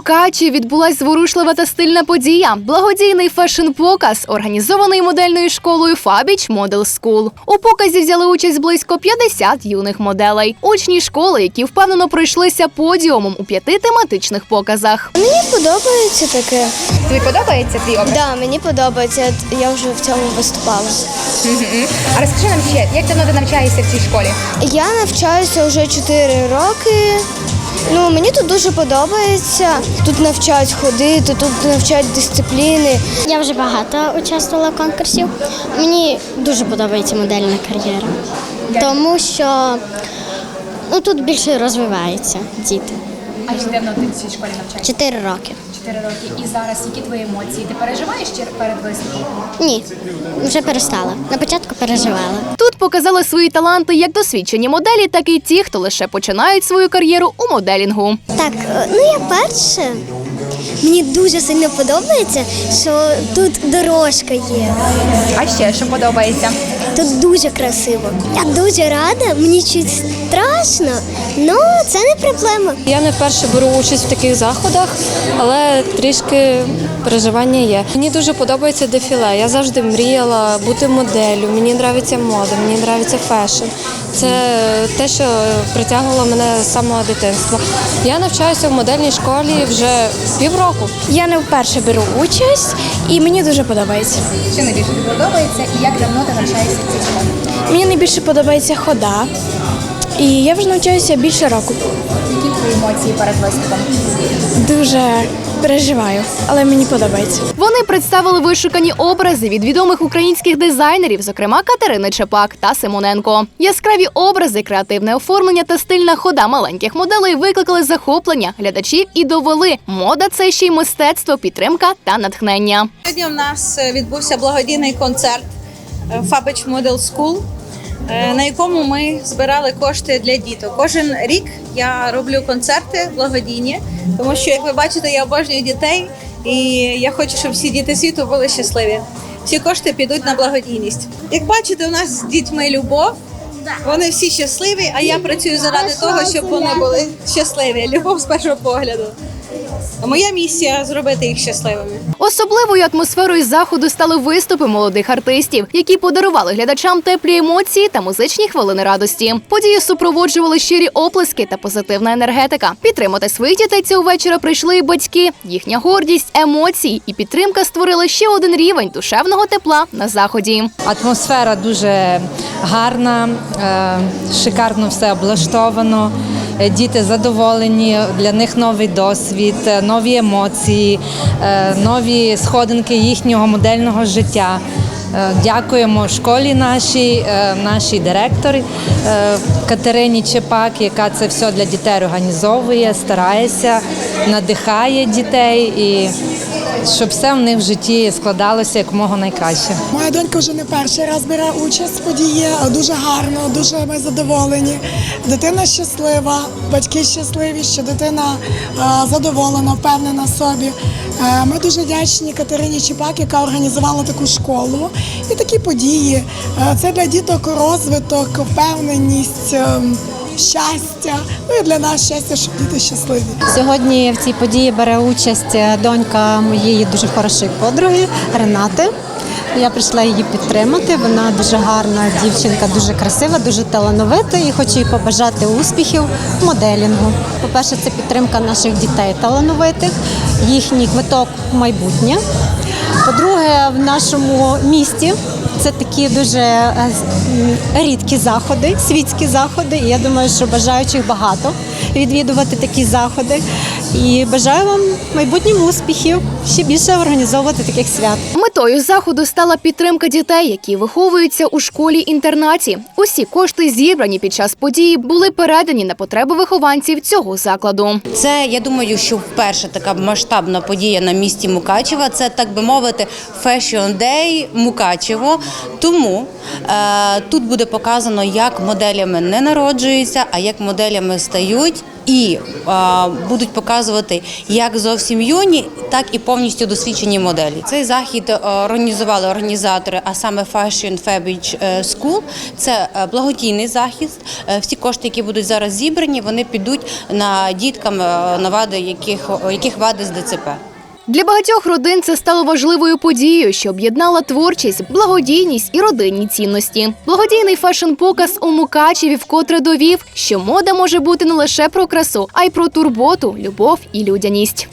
Мукачі відбулась зворушлива та стильна подія. Благодійний фешн-показ, організований модельною школою Фабіч Model School. У показі взяли участь близько 50 юних моделей. Учні школи, які впевнено пройшлися подіумом у п'яти тематичних показах. Мені подобається таке. Тобі подобається твій образ? Да, мені подобається. Я вже в цьому виступала. А розкажи нам ще, як давно ти навчаєшся в цій школі? Я навчаюся вже 4 роки. Ну, мені тут дуже подобається. Тут навчають ходити, тут навчають дисципліни. Я вже багато участвувала в конкурсів. Мені дуже подобається модельна кар'єра, тому що ну, тут більше розвиваються діти. А чи давно ти в цій школі навчаєшся? Чотири роки. Чотири роки. І зараз які твої емоції? Ти переживаєш чи перед виступом? Ні, вже перестала. На початку переживала. Тут показали свої таланти як досвідчені моделі, так і ті, хто лише починають свою кар'єру у моделінгу. Так, ну я перше. Мені дуже сильно подобається, що тут дорожка є. А ще що подобається? Тут дуже красиво. Я дуже рада, мені чуть страшно, але це не проблема. Я не вперше беру участь в таких заходах, але трішки переживання є. Мені дуже подобається дефіле. Я завжди мріяла бути моделлю. Мені подобається мода, мені подобається фешн. Це те, що притягувало мене з самого дитинства. Я навчаюся в модельній школі вже півроку. Я не вперше беру участь і мені дуже подобається. Що найбільше подобається і як давно ти навчаєшся? Мені найбільше подобається хода. І я вже навчаюся більше року. Які твої емоції перед виступом? Дуже переживаю, але мені подобається. Вони представили вишукані образи від відомих українських дизайнерів, зокрема Катерини Чепак та Симоненко. Яскраві образи, креативне оформлення та стильна хода маленьких моделей викликали захоплення глядачів і довели. Мода це ще й мистецтво, підтримка та натхнення. Сьогодні у нас відбувся благодійний концерт Фабич Model School, е, на якому ми збирали кошти для діток. Кожен рік я роблю концерти благодійні, тому що, як ви бачите, я обожнюю дітей і я хочу, щоб всі діти світу були щасливі. Всі кошти підуть на благодійність. Як бачите, у нас з дітьми любов. Вони всі щасливі, а я працюю заради того, щоб вони були щасливі. Любов з першого погляду. Моя місія зробити їх щасливими. Особливою атмосферою заходу стали виступи молодих артистів, які подарували глядачам теплі емоції та музичні хвилини радості. Події супроводжували щирі оплески та позитивна енергетика. Підтримати своїх дітей цього вечора прийшли і батьки. Їхня гордість, емоції і підтримка створили ще один рівень душевного тепла на заході. Атмосфера дуже гарна, е, шикарно все облаштовано. Е, Діти задоволені, для них новий досвід, е, нові емоції, е, нові сходинки їхнього модельного життя. Дякуємо школі нашій, нашій директорі Катерині Чепак, яка це все для дітей організовує, старається, надихає дітей і щоб все в них в житті складалося якомога найкраще. Моя донька вже не перший раз бере участь в події. Дуже гарно, дуже ми задоволені. Дитина щаслива, батьки щасливі, що дитина е, задоволена, впевнена в собі. Е, Ми дуже вдячні Катерині Чіпак, яка організувала таку школу і такі події. Е, Це для діток розвиток, впевненість. Щастя, ну і для нас щастя, щоб діти щасливі. Сьогодні в цій події бере участь е, донька моєї дуже хорошої подруги Ренати. Я прийшла її підтримати. Вона дуже гарна дівчинка, дуже красива, дуже талановита і хочу їй побажати успіхів в моделінгу. По-перше, це підтримка наших дітей талановитих, їхній квиток в майбутнє. По-друге, в нашому місті це такі дуже е, рідкі заходи, світські заходи. Я думаю, що бажаючих багато відвідувати такі заходи. І бажаю вам в майбутньому успіхів, ще більше організовувати таких свят. Метою заходу стала підтримка дітей, які виховуються у школі-інтернаті. Усі кошти, зібрані під час події, були передані на потреби вихованців цього закладу. Це я думаю, що вперше така масштабна подія на місті Мукачева. Це так би мовити, Fashion Day Мукачево. Тому е, тут буде показано, як моделями не народжуються, а як моделями стають. І а, будуть показувати як зовсім юні, так і повністю досвідчені моделі. Цей захід е, організували організатори, а саме Fashion Fabric е, School. Це е, благодійний захід. Всі кошти, які будуть зараз зібрані, вони підуть на діткам, на вади, яких, яких вади з ДЦП. Для багатьох родин це стало важливою подією, що об'єднала творчість, благодійність і родинні цінності. Благодійний фешн-показ у Мукачеві вкотре довів, що мода може бути не лише про красу, а й про турботу, любов і людяність.